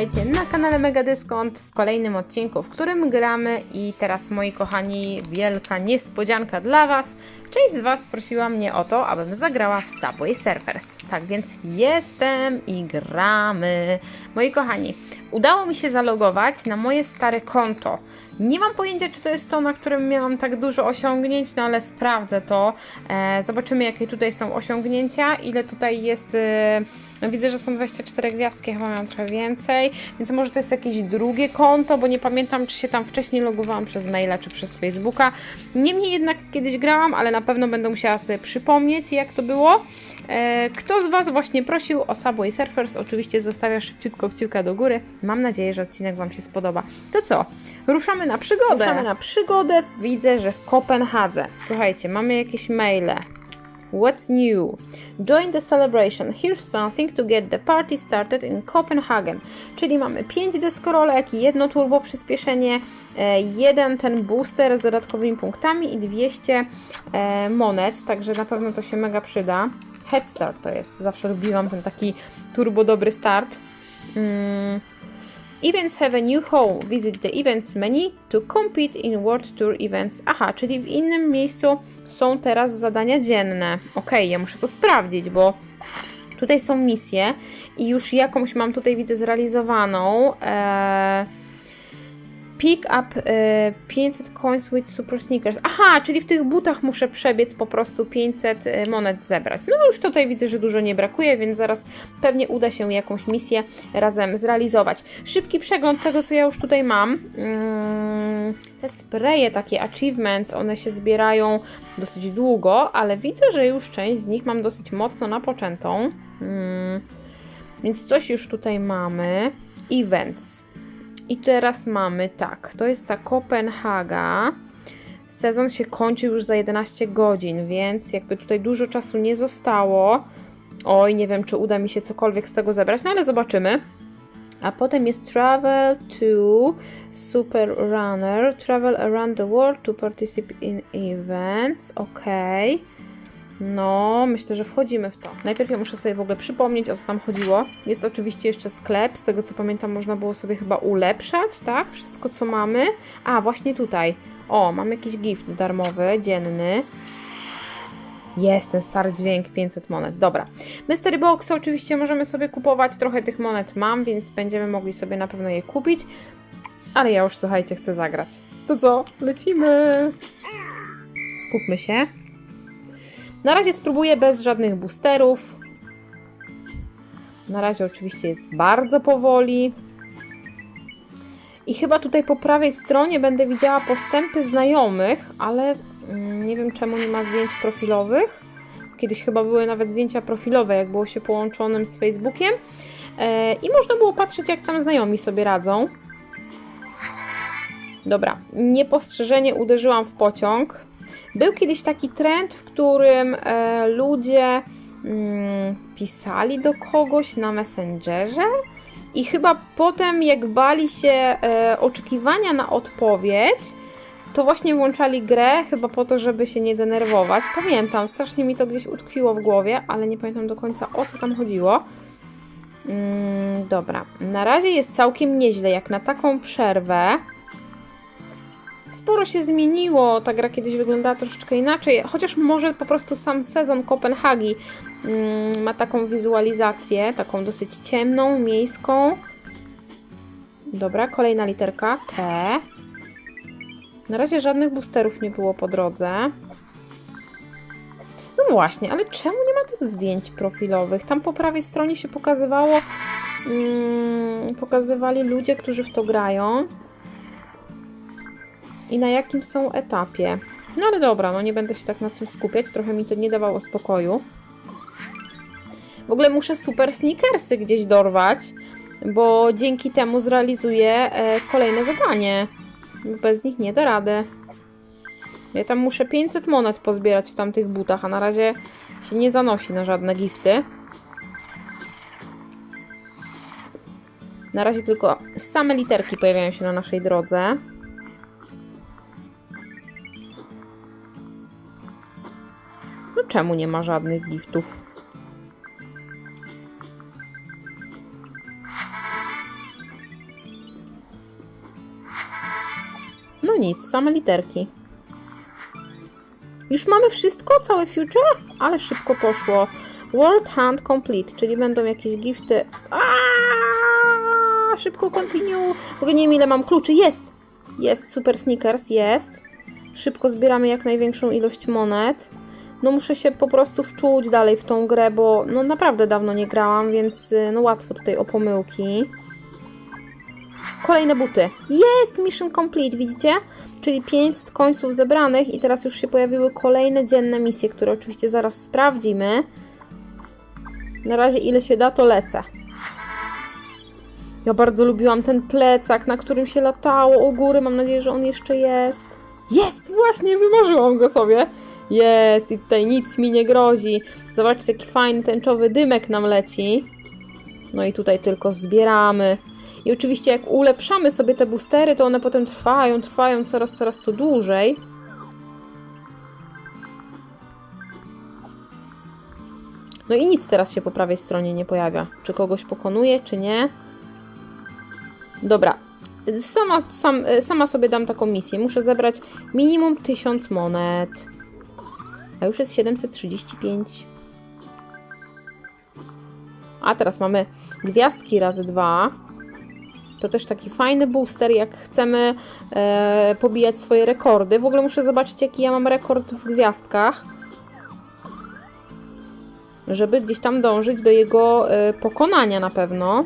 witajcie na kanale Mega Dyskont w kolejnym odcinku, w którym gramy i teraz moi kochani, wielka niespodzianka dla Was. Część z Was prosiła mnie o to, abym zagrała w Subway Surfers. Tak więc jestem i gramy. Moi kochani, udało mi się zalogować na moje stare konto. Nie mam pojęcia, czy to jest to, na którym miałam tak dużo osiągnięć, no ale sprawdzę to. E, zobaczymy, jakie tutaj są osiągnięcia, ile tutaj jest... E, no widzę, że są 24 gwiazdki, chyba miałam trochę więcej, więc może to jest jakieś drugie konto, bo nie pamiętam, czy się tam wcześniej logowałam przez maila, czy przez Facebooka. Niemniej jednak kiedyś grałam, ale na pewno będę musiała sobie przypomnieć, jak to było. E, Kto z Was właśnie prosił o Subway Surfers? Oczywiście zostawia szybciutko kciuka do góry. Mam nadzieję, że odcinek Wam się spodoba. To co? Ruszamy na przygodę. Ruszamy na przygodę. Widzę, że w Kopenhadze. Słuchajcie, mamy jakieś maile. What's new? Join the celebration. Here's something to get the party started in Copenhagen. Czyli mamy 5 deskorolek, jedno turbo przyspieszenie, e, jeden ten booster z dodatkowymi punktami i 200 e, monet, także na pewno to się mega przyda. Head start to jest. Zawsze lubiłam ten taki turbo dobry start. Mm. Events have a new home. Visit the events menu to compete in World Tour Events. Aha, czyli w innym miejscu są teraz zadania dzienne. Ok, ja muszę to sprawdzić, bo tutaj są misje i już jakąś mam tutaj widzę zrealizowaną. Eee, Pick up e, 500 coins with super sneakers. Aha, czyli w tych butach muszę przebiec po prostu 500 e, monet zebrać. No już tutaj widzę, że dużo nie brakuje, więc zaraz pewnie uda się jakąś misję razem zrealizować. Szybki przegląd tego, co ja już tutaj mam. Mm, te spraye, takie achievements, one się zbierają dosyć długo, ale widzę, że już część z nich mam dosyć mocno napoczętą. Mm, więc coś już tutaj mamy. Events. I teraz mamy tak, to jest ta Kopenhaga. Sezon się kończy już za 11 godzin, więc jakby tutaj dużo czasu nie zostało. Oj, nie wiem, czy uda mi się cokolwiek z tego zebrać, no ale zobaczymy. A potem jest Travel to Super Runner. Travel around the world to participate in events. Ok. No, myślę, że wchodzimy w to. Najpierw ja muszę sobie w ogóle przypomnieć, o co tam chodziło. Jest oczywiście jeszcze sklep, z tego co pamiętam, można było sobie chyba ulepszać, tak? Wszystko, co mamy. A, właśnie tutaj. O, mam jakiś gift darmowy, dzienny. Jest ten stary dźwięk 500 monet. Dobra. Mystery Boxy oczywiście możemy sobie kupować. Trochę tych monet mam, więc będziemy mogli sobie na pewno je kupić. Ale ja już, słuchajcie, chcę zagrać. To co? Lecimy! Skupmy się. Na razie spróbuję bez żadnych boosterów. Na razie oczywiście jest bardzo powoli. I chyba tutaj po prawej stronie będę widziała postępy znajomych, ale mm, nie wiem czemu nie ma zdjęć profilowych. Kiedyś chyba były nawet zdjęcia profilowe, jak było się połączonym z Facebookiem. E, I można było patrzeć, jak tam znajomi sobie radzą. Dobra, niepostrzeżenie uderzyłam w pociąg. Był kiedyś taki trend, w którym e, ludzie mm, pisali do kogoś na Messengerze i chyba potem, jak bali się e, oczekiwania na odpowiedź, to właśnie włączali grę, chyba po to, żeby się nie denerwować. Pamiętam, strasznie mi to gdzieś utkwiło w głowie, ale nie pamiętam do końca o co tam chodziło. Mm, dobra, na razie jest całkiem nieźle, jak na taką przerwę. Sporo się zmieniło, ta gra kiedyś wyglądała troszeczkę inaczej, chociaż może po prostu sam sezon Kopenhagi mm, ma taką wizualizację, taką dosyć ciemną, miejską. Dobra, kolejna literka T. Na razie żadnych boosterów nie było po drodze. No właśnie, ale czemu nie ma tych zdjęć profilowych? Tam po prawej stronie się pokazywało, mm, pokazywali ludzie, którzy w to grają i na jakim są etapie. No ale dobra, no nie będę się tak na tym skupiać, trochę mi to nie dawało spokoju. W ogóle muszę super sneakersy gdzieś dorwać, bo dzięki temu zrealizuję e, kolejne zadanie. Bez nich nie da rady. Ja tam muszę 500 monet pozbierać w tamtych butach, a na razie się nie zanosi na żadne gifty. Na razie tylko same literki pojawiają się na naszej drodze. Czemu nie ma żadnych giftów? No nic, same literki. Już mamy wszystko, całe future? Ale szybko poszło. World Hand Complete, czyli będą jakieś gifty. Aaaa, szybko continue. W ogóle nie wiem ile mam kluczy. Jest! Jest, super sneakers, jest. Szybko zbieramy jak największą ilość monet. No muszę się po prostu wczuć dalej w tą grę, bo no naprawdę dawno nie grałam, więc y, no łatwo tutaj o pomyłki. Kolejne buty. Jest! Mission complete, widzicie? Czyli 500 końców zebranych i teraz już się pojawiły kolejne dzienne misje, które oczywiście zaraz sprawdzimy. Na razie ile się da, to lecę. Ja bardzo lubiłam ten plecak, na którym się latało u góry. Mam nadzieję, że on jeszcze jest. Jest! Właśnie, wymarzyłam go sobie. Jest! I tutaj nic mi nie grozi. Zobaczcie, jaki fajny tęczowy dymek nam leci. No i tutaj tylko zbieramy. I oczywiście jak ulepszamy sobie te boostery, to one potem trwają, trwają coraz, coraz to dłużej. No i nic teraz się po prawej stronie nie pojawia. Czy kogoś pokonuje, czy nie. Dobra. Sama, sam, sama sobie dam taką misję. Muszę zebrać minimum 1000 monet. A już jest 735. A teraz mamy gwiazdki razy dwa. To też taki fajny booster, jak chcemy e, pobijać swoje rekordy. W ogóle muszę zobaczyć, jaki ja mam rekord w gwiazdkach. Żeby gdzieś tam dążyć do jego e, pokonania na pewno.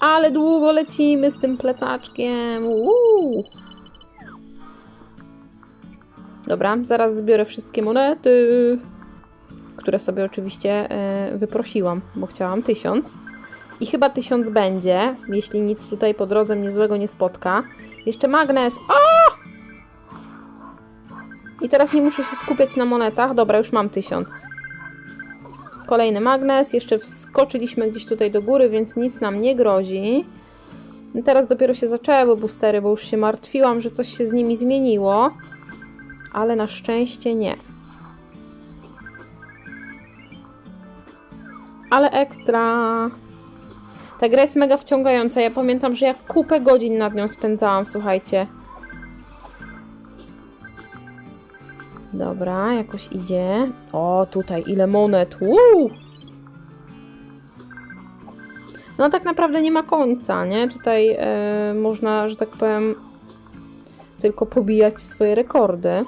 Ale długo lecimy z tym plecaczkiem. Uuu. Dobra, zaraz zbiorę wszystkie monety, które sobie oczywiście e, wyprosiłam, bo chciałam tysiąc. I chyba tysiąc będzie, jeśli nic tutaj po drodze mnie złego nie spotka. Jeszcze magnes. O! I teraz nie muszę się skupiać na monetach. Dobra, już mam tysiąc. Kolejny magnes. Jeszcze wskoczyliśmy gdzieś tutaj do góry, więc nic nam nie grozi. I teraz dopiero się zaczęły boostery, bo już się martwiłam, że coś się z nimi zmieniło. Ale na szczęście nie. Ale ekstra. Ta gra jest mega wciągająca. Ja pamiętam, że ja kupę godzin nad nią spędzałam, słuchajcie. Dobra, jakoś idzie. O, tutaj ile monet. No tak naprawdę nie ma końca, nie? Tutaj e, można, że tak powiem, tylko pobijać swoje rekordy.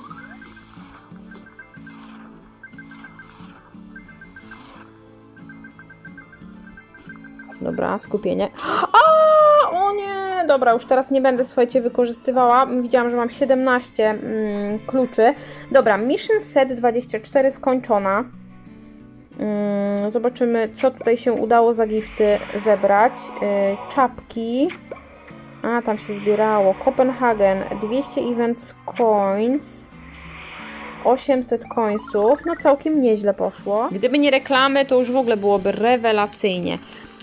Dobra, skupienie. A, o nie! Dobra, już teraz nie będę, słuchajcie, wykorzystywała. Widziałam, że mam 17 mm, kluczy. Dobra, Mission Set 24 skończona. Mm, zobaczymy, co tutaj się udało za gifty zebrać. Yy, czapki. A, tam się zbierało. Copenhagen, 200 event coins. 800 końców. No całkiem nieźle poszło. Gdyby nie reklamy, to już w ogóle byłoby rewelacyjnie.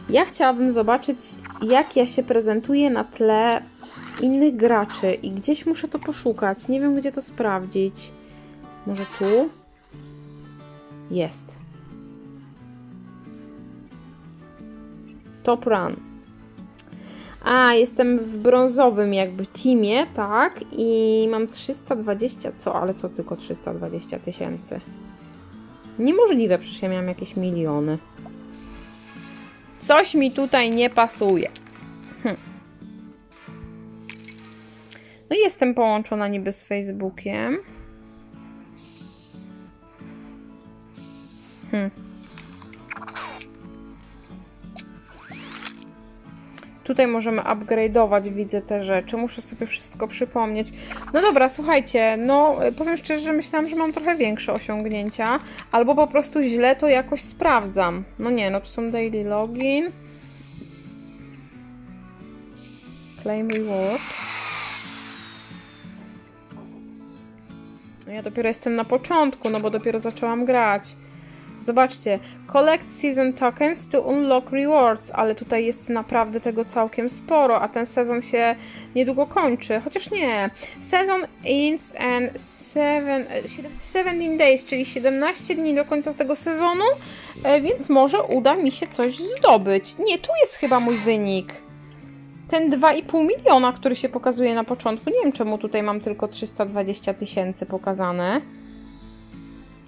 Ja chciałabym zobaczyć, jak ja się prezentuję na tle innych graczy i gdzieś muszę to poszukać. Nie wiem, gdzie to sprawdzić. Może tu? Jest. Top Run. A, jestem w brązowym jakby teamie, tak? I mam 320, co? Ale co tylko 320 tysięcy? Niemożliwe, przecież ja miałam jakieś miliony. Coś mi tutaj nie pasuje. Hm. No jestem połączona niby z Facebookiem. Tutaj możemy upgrade'ować, widzę te rzeczy. Muszę sobie wszystko przypomnieć. No dobra, słuchajcie, no powiem szczerze, że myślałam, że mam trochę większe osiągnięcia, albo po prostu źle to jakoś sprawdzam. No nie, no to są daily login. Claim reward. Ja dopiero jestem na początku, no bo dopiero zaczęłam grać. Zobaczcie, collect season tokens to unlock rewards, ale tutaj jest naprawdę tego całkiem sporo, a ten sezon się niedługo kończy, chociaż nie. Sezon ends and seven, e, siedem- 17 days, czyli 17 dni do końca tego sezonu, e, więc może uda mi się coś zdobyć. Nie, tu jest chyba mój wynik. Ten 2,5 miliona, który się pokazuje na początku. Nie wiem, czemu tutaj mam tylko 320 tysięcy pokazane.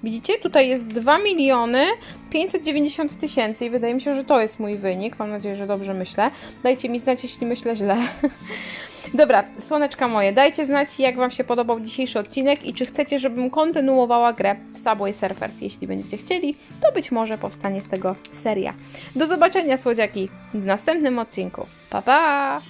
Widzicie? Tutaj jest 2 miliony 590 tysięcy i wydaje mi się, że to jest mój wynik. Mam nadzieję, że dobrze myślę. Dajcie mi znać, jeśli myślę źle. Dobra, słoneczka moje, dajcie znać, jak Wam się podobał dzisiejszy odcinek i czy chcecie, żebym kontynuowała grę w Subway Surfers. Jeśli będziecie chcieli, to być może powstanie z tego seria. Do zobaczenia, słodziaki, w następnym odcinku. Pa, pa!